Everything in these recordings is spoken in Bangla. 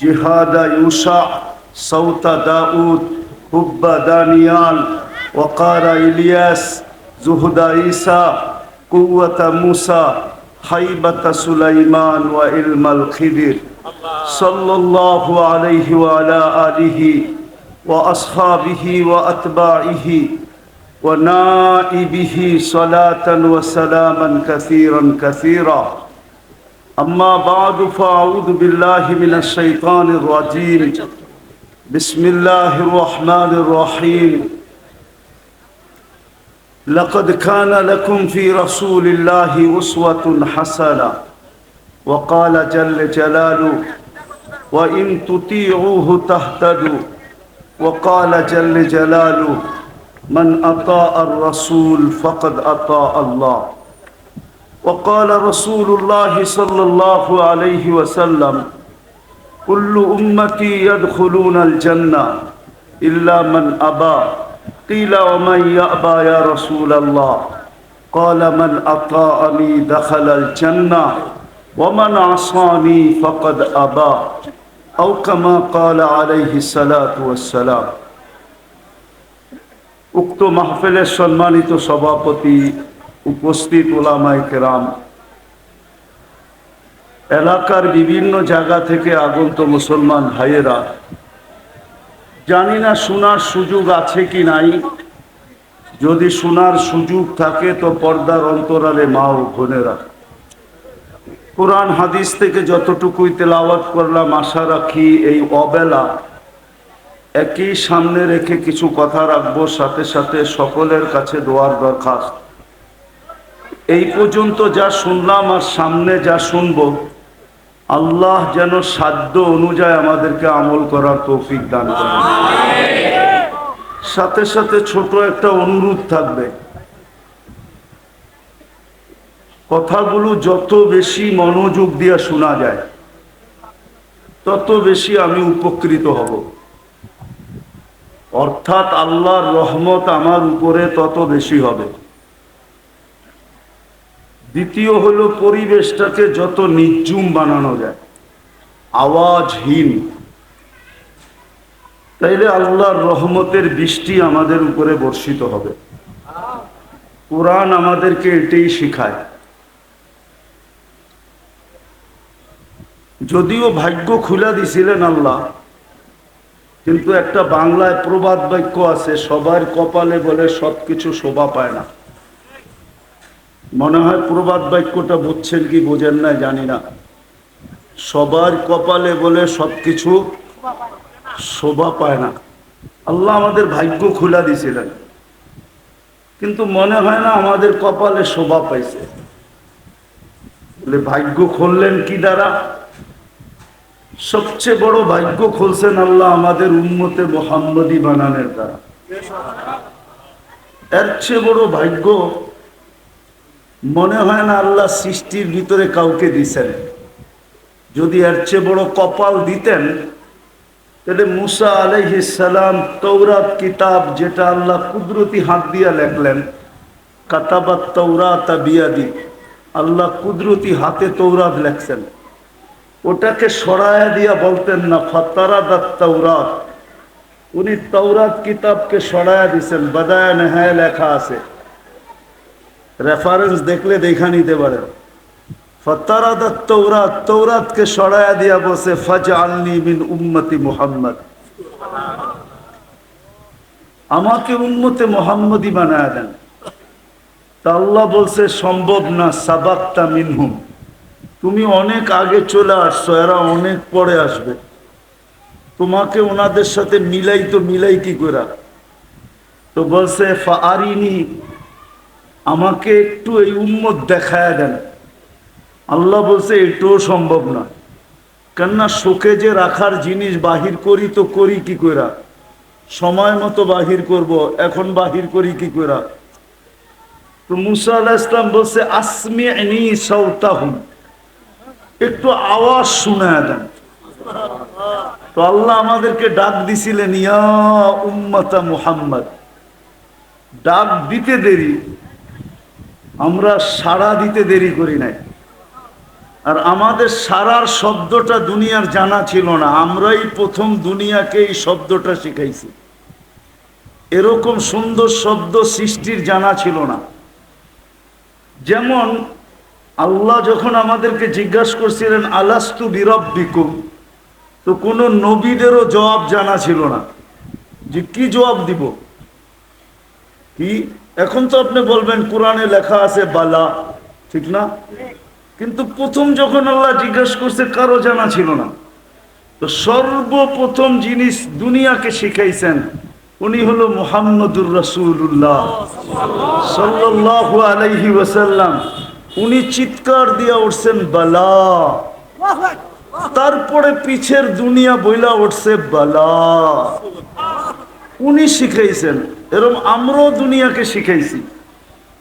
جهاد يوشع صوت داود حب دانيال وقار إلياس زهد عيسى قوة موسى خيبة سليمان وعلم الخضر صلى الله عليه وعلى آله وأصحابه وأتباعه ونائبه صلاة وسلاما كثيرا كثيرا. أما بعد فأعوذ بالله من الشيطان الرجيم. بسم الله الرحمن الرحيم. لقد كان لكم في رسول الله أسوة حسنة. وقال جل جلاله وإن تطيعوه تهتدوا. وقال جل جلاله من أطاع الرسول فقد أطاع الله. وقال رسول الله صلى الله عليه وسلم كل أمتي يدخلون الجنة إلا من أبى قيل ومن يأبى يا رسول الله قال من أطاعني دخل الجنة ومن عصاني فقد أبى أو كما قال عليه الصلاة والسلام উক্ত মাহফিলের সম্মানিত সভাপতি উপস্থিত ওলামাই কেরাম, এলাকার বিভিন্ন জায়গা থেকে আগন্ত মুসলমান ভাইয়েরা, জানি না শোনার সুযোগ আছে কি নাই, যদি শোনার সুযোগ থাকে তো পর্দার অন্তরালে মা ও বোনেরা। কোরআন হাদিস থেকে যতটুকুই তেলাওয়াত করলাম, আশা রাখি এই অবেলা একই সামনে রেখে কিছু কথা রাখব, সাথে সাথে সকলের কাছে দোয়ার দরখাস্ত। এই পর্যন্ত যা শুনলাম আর সামনে যা শুনব, আল্লাহ যেন সাধ্য অনুযায়ী আমাদেরকে আমল করার তৌফিক দান করেন। সাথে সাথে ছোট একটা অনুরোধ থাকবে। কথাগুলো যত বেশি মনোযোগ দিয়ে শোনা যায়, তত বেশি আমি উপকৃত হব। অর্থাৎ আল্লাহর রহমত আমার উপরে তত বেশি হবে। দ্বিতীয় হলো পরিবেশটাকে যত নির্জুম বানানো যায়। আওয়াজহীন। তাইলে আল্লাহর রহমতের বৃষ্টি আমাদের উপরে বর্ষিত হবে। কোরআন আমাদেরকে এটাই শিখায়। যদিও ভাগ্য খুলে দিছিলেন আল্লাহ, কিন্তু একটা বাংলায় প্রবাদ বাক্য আছে, সবার কপালে বলে সবকিছু শোভা পায় না। মনে হয় প্রবাদ বাক্যটা বুঝছেন কি বোঝেন না, জানি না। সবার কপালে বলে সবকিছু শোভা পায় না। আল্লাহ আমাদের ভাগ্য খোলা দিছিলেন কিন্তু মনে হয় না আমাদের কপালে শোভা পাইছে। বলে ভাগ্য খুললেন কি দ্বারা? সবচেয়ে বড় ভাগ্য খুলছেন আল্লাহ আমাদের উন্মতে মোহাম্মদী বানানের দ্বারা। এর চেয়ে বড় ভাগ্য মনে হয় না আল্লাহ সৃষ্টির ভিতরে কাউকে দিছেন। যদি এর চেয়ে বড় কপাল দিতেন, তাহলে মুসা আলাইহিসালাম তৌরাত কিতাব যেটা আল্লাহ কুদরতি হাত দিয়া লেখলেন, কাতাবাত তৌরাত বিয়াদি, আল্লাহ কুদরতি হাতে তৌরাত লেখছেন। ওটাকে সরায়া দিয়া বলতেন না, ফাতারাদাত তৌরাত উনি তৌরাত কিতাবকে সরায়া দিছেন বাদায় নেহায় লেখা আছে। রেফারেন্স দেখলে দেখা নিতে পারেন ফতারাদাত তৌরাত তৌরাতকে সরায়া দিয়া বসে ফাজ আলনি মিন উম্মতি মুহাম্মদ। আমাকে উম্মতে মোহাম্মদী বানায় দেন। তা আল্লাহ বলছে, সম্ভব না, সাবাক্তা মিনহুম। তুমি অনেক আগে চলে আসছো, এরা অনেক পরে আসবে। তোমাকে ওনাদের সাথে মিলাই তো মিলাই কি করে তো বলছে ফারিনি আমাকে একটু এই উম্মত দেখায় দেন। আল্লাহ বলছে, এটাও সম্ভব না। কেননা শোকে যে রাখার জিনিস বাহির করি তো করি কি কইরা? সময় মতো বাহির করব, এখন বাহির করি কি কইরা? তো মুসা আল্লাহ ইসলাম বলছে আসমি এনি সৌতাহুম একটু আওয়াজ শুনে দেন। তো আল্লাহ আমাদেরকে ডাক দিছিলেন, ইয়া উম্মতা মুহাম্মদ। ডাক দিতে দেরি আমরা সাড়া দিতে দেরি করি নাই। আর আমাদের সারার শব্দটা দুনিয়ার জানা ছিল না, আমরাই প্রথম দুনিয়াকে এই শব্দটা শিখাইছি। এরকম সুন্দর শব্দ সৃষ্টির জানা ছিল না। যেমন আল্লাহ যখন আমাদেরকে জিজ্ঞাসা করছিলেন, আলাস্তু বিরব্বিকুম? তো কোনো নবীদেরও জবাব জানা ছিল না। যে কি জবাব দিব? কি? এখন তো আপনি বলবেন কোরআনে লেখা আছে বালা, ঠিক না? কিন্তু প্রথম যখন আল্লাহ জিজ্ঞেস করছে, কারও জানা ছিল না। তো সর্বপ্রথম জিনিস দুনিয়াকে শিখাইছেন, উনি হলো মুহাম্মদুর রসুল্লাহ সাল্লাল্লাহু আলাইহি ওয়াসাল্লাম। উনি চিৎকার দিয়া উঠছেন, বালা। তারপরে পিছের দুনিয়া বইলা উঠছে, বালা। উনি শিখাইছেন। এরকম আমরাও দুনিয়াকে শিখাইছি।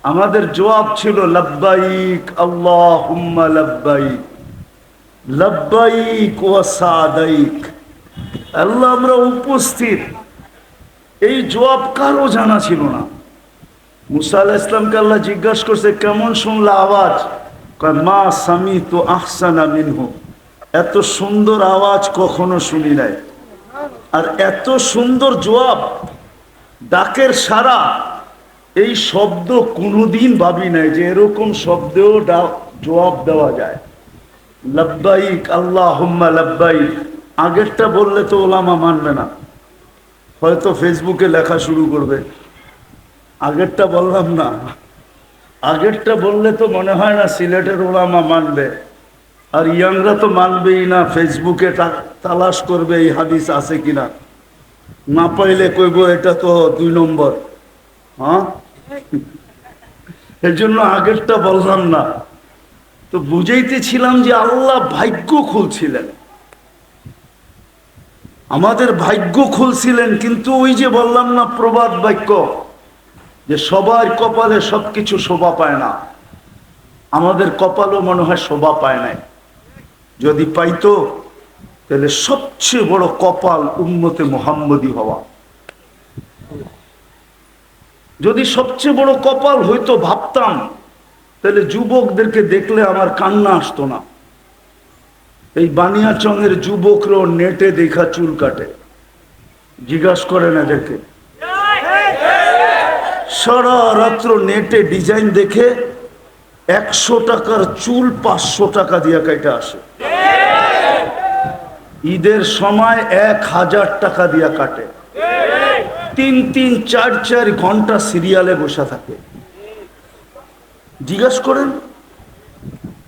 আমাদের জবাব ছিল, লব্বাইক আল্লাহ লব্বাইক। আল্লাহ, আমরা উপস্থিত। এই জবাব কারও জানা ছিল না। মুসা আলাহ ইসলামকে আল্লাহ জিজ্ঞাসা করছে, কেমন শুনলা আওয়াজ? মা সামি তো আহসানা মিনহু। এত সুন্দর আওয়াজ কখনো শুনি নাই। আর এত সুন্দর জবাব, ডাকের সারা। এই শব্দ কোনোদিন ভাবি নাই যে এরকম শব্দেও জবাব দেওয়া যায়। লব্বাইক আল্লাহ হুম্মা লব্বাইক। আগেরটা বললে তো ওলামা মানবে না। হয়তো ফেসবুকে লেখা শুরু করবে। আগেরটা বললাম না। আগেরটা বললে তো মনে হয় না সিলেটের ওলামা মানবে। আর ইয়াংরা তো মানবেই না, ফেসবুকে তা- তালাশ করবে এই হাদিস আছে কিনা? না পাইলে কইব এটা তো দুই নম্বর। হ্যাঁ? এর জন্য আগেরটা বললাম না। তো বুঝাইতেছিলাম যে আল্লাহ ভাগ্য খুলছিলেন। আমাদের ভাগ্য খুলছিলেন, কিন্তু ওই যে বললাম না প্রবাদ বাক্য, যে সবার কপালে সবকিছু শোভা পায় না। আমাদের কপালও মনে হয় শোভা পায় নাই। যদি পাইতো তাহলে সবচেয়ে বড় কপাল উম্মতে মোহাম্মদী হওয়া। যদি সবচেয়ে বড় কপাল হইতো ভাবতাম, তাহলে যুবকদেরকে দেখলে আমার কান্না আসতো না। এই বানিয়াচঙের যুবকরাও নেটে দেখা চুল কাটে। জিজ্ঞাসা করেন এদেরকে সারা রাত্র নেটে ডিজাইন দেখে একশো টাকার চুল পাঁচশো টাকা দিয়ে কাইটা আসে। ঈদের সময় এক হাজার টাকা দিয়া কাটে। তিন তিন, চার চার ঘণ্টা সিরিয়ালে বসে থাকে। জিজ্ঞাসা করেন,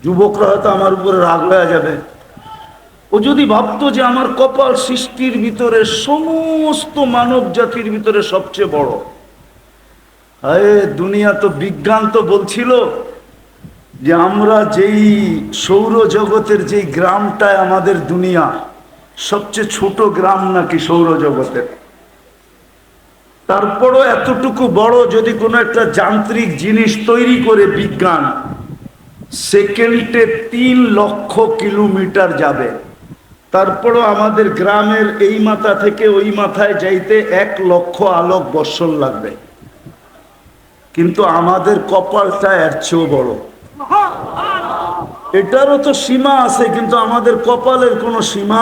যুবকরা হয়তো আমার উপরে রাগ হয়ে যাবে। ও যদি ভাবতো যে আমার কপাল সৃষ্টির ভিতরে সমস্ত মানব জাতির ভিতরে সবচেয়ে বড়। আরে, দুনিয়া তো বিজ্ঞান তো বলছিল যে আমরা যেই সৌরজগতের যেই গ্রামটায় আমাদের দুনিয়া সবচেয়ে ছোট গ্রাম নাকি সৌরজগতের তারপরও এতটুকু বড় যদি কোনো একটা যান্ত্রিক জিনিস তৈরি করে বিজ্ঞান, সেকেন্ডে তিন লক্ষ কিলোমিটার যাবে। তারপরও আমাদের গ্রামের এই মাথা থেকে ওই মাথায় যাইতে এক লক্ষ আলোক বৎসর লাগবে। কিন্তু আমাদের কপালটা এর চেয়েও বড়। এটারও তো সীমা আছে, কিন্তু আমাদের কপালের কোনো সীমা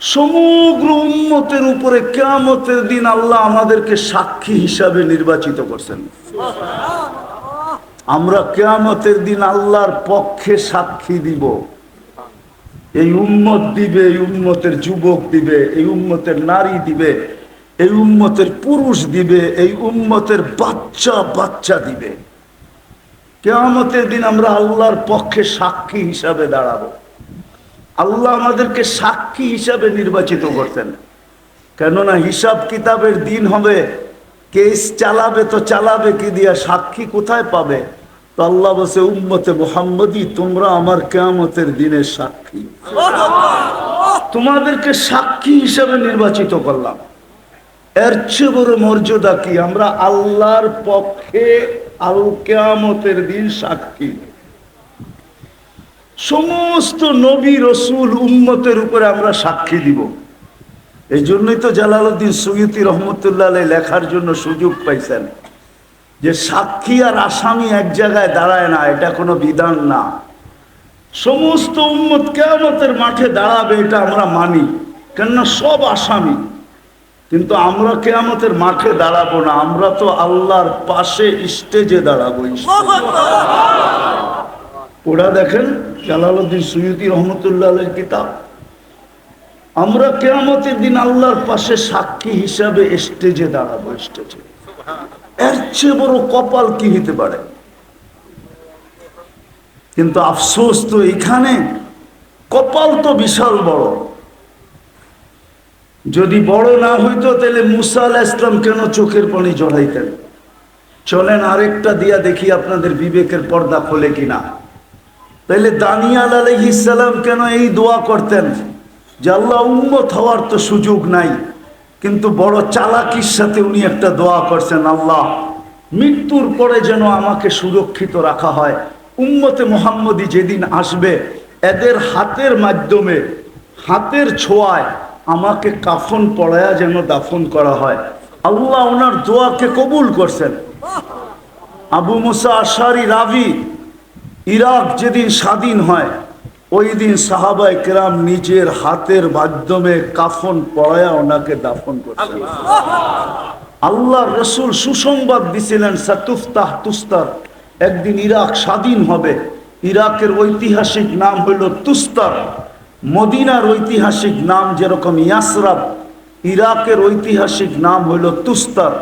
সমগ্র উম্মতের উপরে কেয়ামতের দিন আল্লাহ আমাদেরকে সাক্ষী হিসাবে নির্বাচিত করছেন। আমরা কেয়ামতের দিন আল্লাহর পক্ষে সাক্ষী দিব। এই উম্মত দিবে, এই উম্মতের যুবক দিবে, এই উম্মতের নারী দিবে, এই উম্মতের পুরুষ দিবে, এই উম্মতের বাচ্চা বাচ্চা দিবে। কেয়ামতের দিন আমরা আল্লাহর পক্ষে সাক্ষী হিসাবে দাঁড়াবো। আল্লাহ আমাদেরকে সাক্ষী হিসাবে নির্বাচিত করতেন কেননা হিসাব কিতাবের দিন হবে, কেস চালাবে তো চালাবে, কি দিয়া সাক্ষী কোথায় পাবে? তো আল্লাহ বসে উম্মতে মোহাম্মদী তোমরা আমার কেয়ামতের দিনের সাক্ষী। তোমাদেরকে সাক্ষী হিসাবে নির্বাচিত করলাম। এর চেয়ে বড় মর্যাদা কি? আমরা আল্লাহর পক্ষে আল কেয়ামতের দিন সাক্ষী। সমস্ত নবী রসুল উম্মতের উপরে আমরা সাক্ষী দিব। এই জন্যই তো জালালউদ্দিন সৈয়দি রহমতুল্লাহ লেখার জন্য সুযোগ পাইছেন যে সাক্ষী আর আসামি এক জায়গায় দাঁড়ায় না, এটা কোনো বিধান না। সমস্ত উম্মত কেয়ামতের মাঠে দাঁড়াবে, এটা আমরা মানি, কেননা সব আসামি। কিন্তু আমরা কেয়ামতের মাঠে দাঁড়াবো না, আমরা তো আল্লাহর পাশে স্টেজে দাঁড়াবো ওরা দেখেন জালালউদ্দিন সৈয়দি রহমতুল্লাহ কিতাব। আমরা কেয়ামতের দিন আল্লাহর পাশে সাক্ষী হিসাবে স্টেজে দাঁড়াবো স্টেজে এর চেয়ে বড় কপাল কি হতে পারে? কিন্তু আফসোস তো এখানে কপাল তো বিশাল বড়। যদি বড় না হইতো, তাহলে মুসা আলাহ ইসলাম কেন চোখের পানি জড়াইতেন চলেন আরেকটা দিয়া দেখি আপনাদের বিবেকের পর্দা খোলে কিনা। তাইলে দানিয়াল আলহিসাল্লাম কেন এই দোয়া করতেন? যে আল্লাহ উন্মত হওয়ার তো সুযোগ নাই, কিন্তু বড় চালাকির সাথে উনি একটা দোয়া করছেন, আল্লাহ, মৃত্যুর পরে যেন আমাকে সুরক্ষিত রাখা হয়। উম্মতে মোহাম্মদী যেদিন আসবে, এদের হাতের মাধ্যমে, হাতের ছোঁয়ায় আমাকে কাফন পড়ায়া যেন দাফন করা হয়। আল্লাহ ওনার দোয়াকে কবুল করছেন। আবু মুসা আশারি রাভি ইরাক যেদিন স্বাধীন হয়, ওই দিন সাহাবাই কেরাম নিজের হাতের মাধ্যমে কাফন পড়ায়া ওনাকে দাফন করছেন। আল্লাহ রসুল সুসংবাদ দিছিলেন, সাতুফতাহ তুস্তার, একদিন ইরাক স্বাধীন হবে। ইরাকের ঐতিহাসিক নাম হইল তুস্তার। মদিনার ঐতিহাসিক নাম যেরকম ইয়াসরাব, ইরাকের ঐতিহাসিক নাম হইল তুস্তার।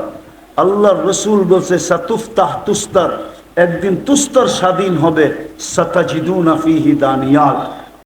আল্লাহ রসুল বলছে, সাতুফতাহ তুস্তার একদিন তুস্তর স্বাধীন হবে সাতাজিদুন আফিহি দানিয়াল।